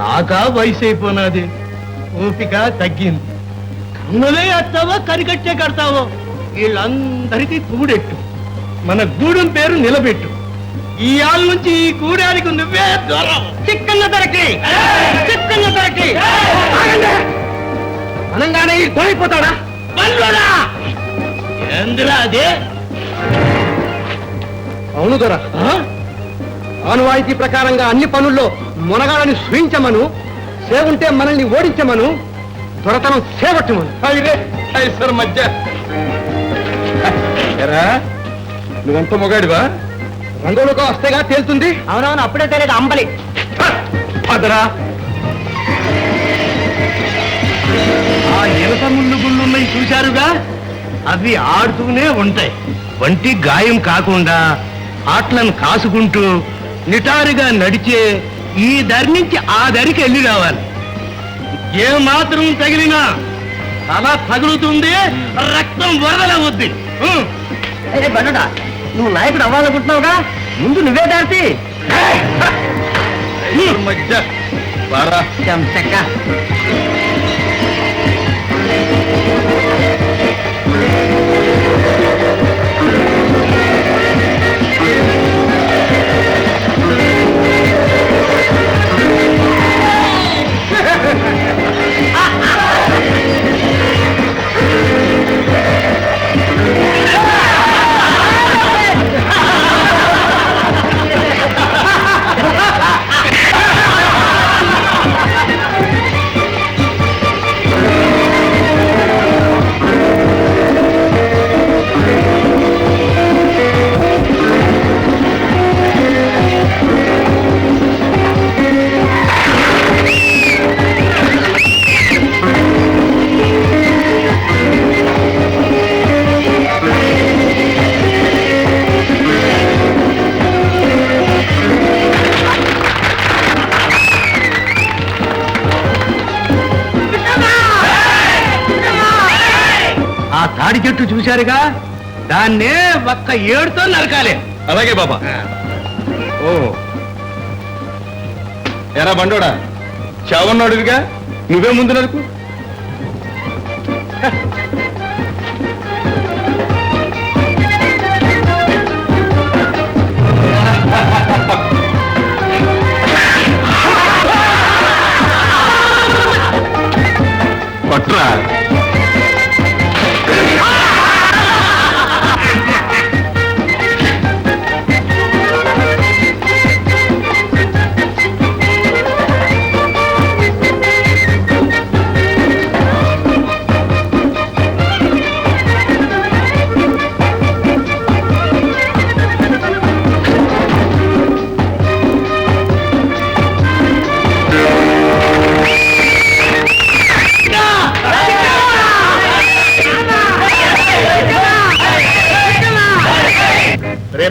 నాకా వయసు అయిపోయినది ఓపిక తగ్గింది. కన్నులే ఎత్తావో కరికట్టే కడతావో వీళ్ళందరికీ కూడెట్టు మన గూడెం పేరు నిలబెట్టు. ఈ ఆళ్ళ నుంచి ఈ గూడానికి నువ్వే చిక్కన్న ధరకి చిక్కన్న ధరకి అనంగానే బండ్లోడా? ఎందులా అదే? అవును దొర. ఆనువాయితీ ప్రకారంగా అన్ని పనుల్లో మునగాలని సూచించమను సేవుంటే మనల్ని ఓడించమను దొరతనం చేపట్టమను. అయిరే ఐసర్ మధ్య. ఎరా నువ్వంత మొగాడివా? రంగంలోకి వస్తేగా తేలుతుంది. అవునవును అప్పుడే తెలియదు అంబలి. పదరా. ఆ ఇనప ముళ్ళు గుళ్ళున్నాయి చూశారుగా? అవి ఆడుతూనే ఉంటాయి. వంటి గాయం కాకుండా ఆటలను కాసుకుంటూ నిటారుగా నడిచే ఈ దరి నుంచి ఆ దరికి వెళ్ళి రావాలి. ఏ మాత్రం తగిలినా తల తగులుతుంది రక్తం వరదలవుద్ది. బండడా నువ్వు నాయకుడు అవ్వాలనుకుంటున్నావుగా? ముందు నువ్వే దాటి మధ్య బారా చెట్టు చూశారుగా? దాన్నే ఒక్క ఏడుతో నరకాలి. అలాగే బాబా. ఓ. ఎరా బండోడా చావన్నాడుగా నువ్వే ముందు నరుకు పట్రా.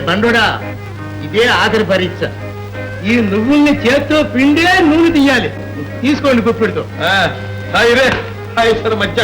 బండుడా ఇదే ఆఖరి పరీక్ష. ఈ నువ్వుల్ని చేత్తో పిండే నూనె తీయాలి. తీసుకోండి గుప్పిడితో. రే హాయ్ సార్ మధ్య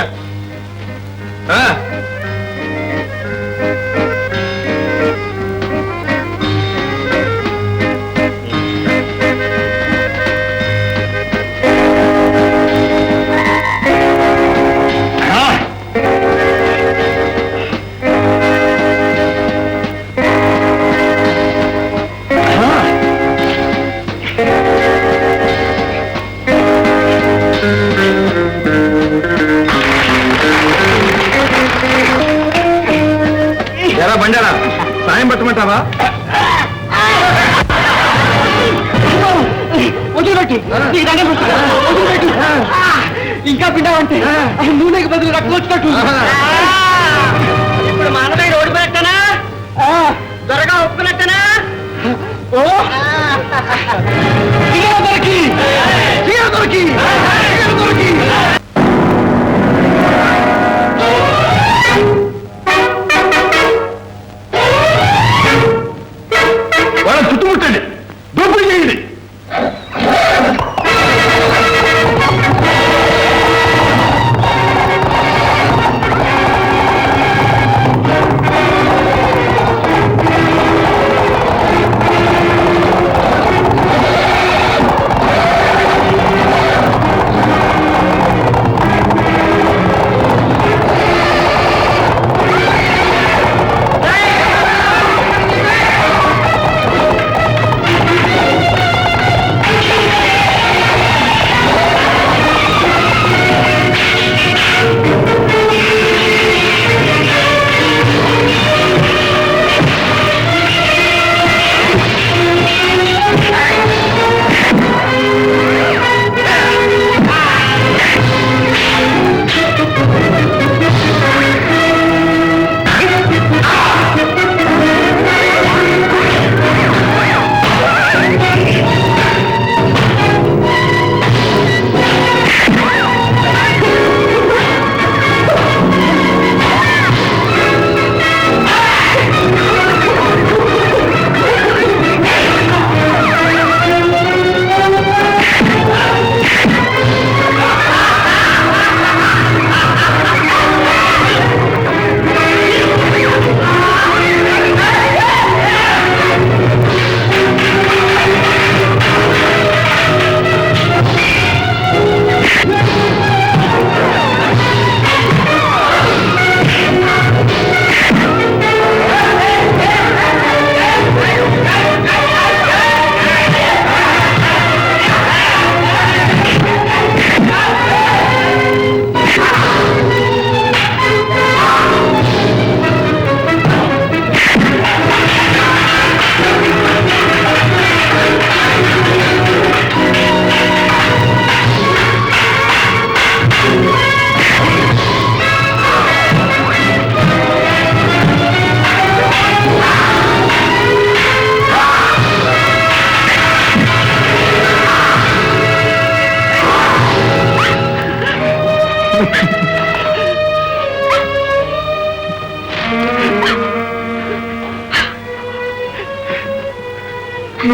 పట్టమంటావా వదిలిపెట్టి. వదిలిపెట్టి. ఇంకా పిండావంటే నూనెకి బదులు రక్తం వచ్చినట్టు. ఇప్పుడు మా అన్నదగ్గర ఓడిపోయినట్టనా త్వరగా ఒప్పుకున్నట్టనా ఓ. దొరికి. దొరికి. దొరికి.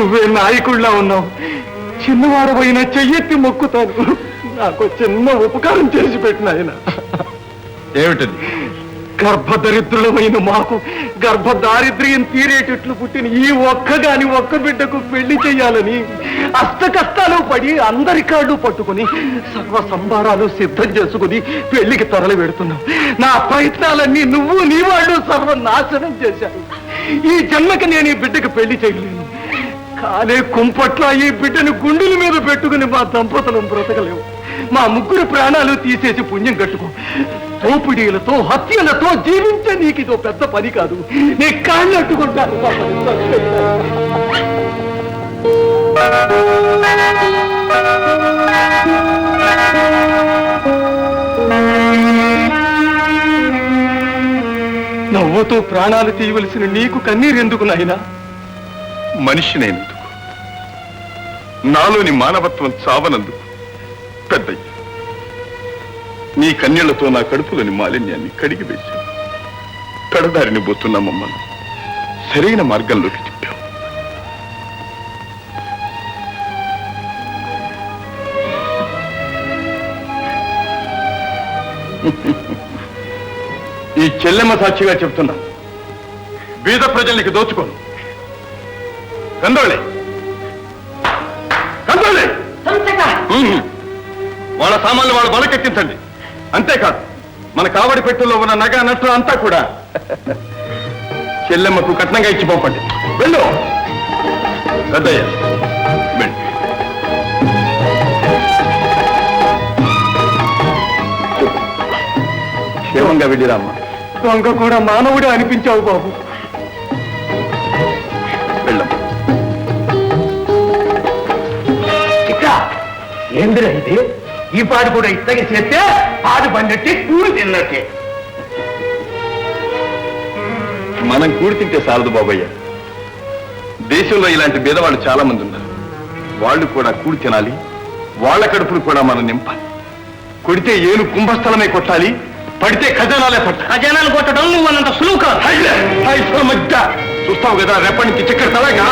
నువ్వే నాయకుడిలా ఉన్నావు. చిన్నవాడపోయిన చెయ్యెత్తి మొక్కుతాను. నాకు చిన్న ఉపకారం చేసి పెట్టిన ఆయన ఏమిటది? గర్భదరిద్రులమైన మాకు గర్భ దారిద్ర్యం తీరేటట్లు పుట్టిన ఈ ఒక్క గాని ఒక్క బిడ్డకు పెళ్ళి చెయ్యాలని అష్ట కష్టాలు పడి అందరి కాళ్ళు పట్టుకుని సర్వ సంబారాలు సిద్ధం చేసుకుని పెళ్ళికి తరలి పెడుతున్నాం. నా ప్రయత్నాలన్నీ నువ్వు నీ వాళ్ళు సర్వనాశనం చేశారు. ఈ జన్మకి నేను ఈ బిడ్డకు పెళ్ళి చేయలేను కాలే కుంపట్ల ఈ బిడ్డను గుండెల మీద పెట్టుకుని మా దంపతులం బ్రతకలేవు. మా ముగ్గురు ప్రాణాలు తీసేసి పుణ్యం కట్టుకో. తోపిడీలతో హత్యలతో జీవించే నీకు ఇదో పెద్ద పని కాదు. నీ కాళ్ళు అట్టుకుంటాను నవ్వుతూ ప్రాణాలు తీయవలసిన నీకు కన్నీరెందుకు నాయనా? మనిషి నేనందుకు నాలోని మానవత్వం చావనందుకు. పెద్దయ్య నీ కన్యలతో నా కడుపులోని మాలిన్యాన్ని కడిగి వేశావు. పెడదారిని పోతున్నా మమ్మల్ని సరైన మార్గంలోకి తిప్పావు. ఈ చెల్లెమ్మ సాక్షిగా చెప్తున్నా. బీద ప్రజల్నికి దోచుకోను. కందోళి కందోళి ఉహు. వాళ్ళ సామాన్లు వాళ్ళు బలకెక్కించండి. అంతేకాదు మన కావడి పెట్టెలో ఉన్న నగ నట్టు అంతా కూడా చెల్లెమ్మకు కట్నంగా ఇచ్చి పంపండి. వెళ్ళు. పెద్దయ్య క్షేమంగా వెళ్ళిరామ్మా దొంగ కూడా మానవుడే అనిపించావు బాబు. ఏందిరా ఇది ఈ పాడు కూడా ఇత్తగి చేస్తే పాడు పండట్టి కూడి తిన్నట్టే. మనం కూడి తింటే సారదు బాబయ్య. దేశంలో ఇలాంటి బీదవాళ్ళు చాలా మంది ఉన్నారు. వాళ్ళు కూడా కూడి తినాలి వాళ్ళ కడుపులు కూడా మనం నింపాలి. కొడితే ఏను కుంభస్థలమే కొట్టాలి పడితే ఖజానాలే పట్టాలి ఖజానాలు కొట్టడం నువ్వు అన్నంత సులువు కాదు. చూస్తావు కదా రేపటి నుంచి చక్కెర తలగా.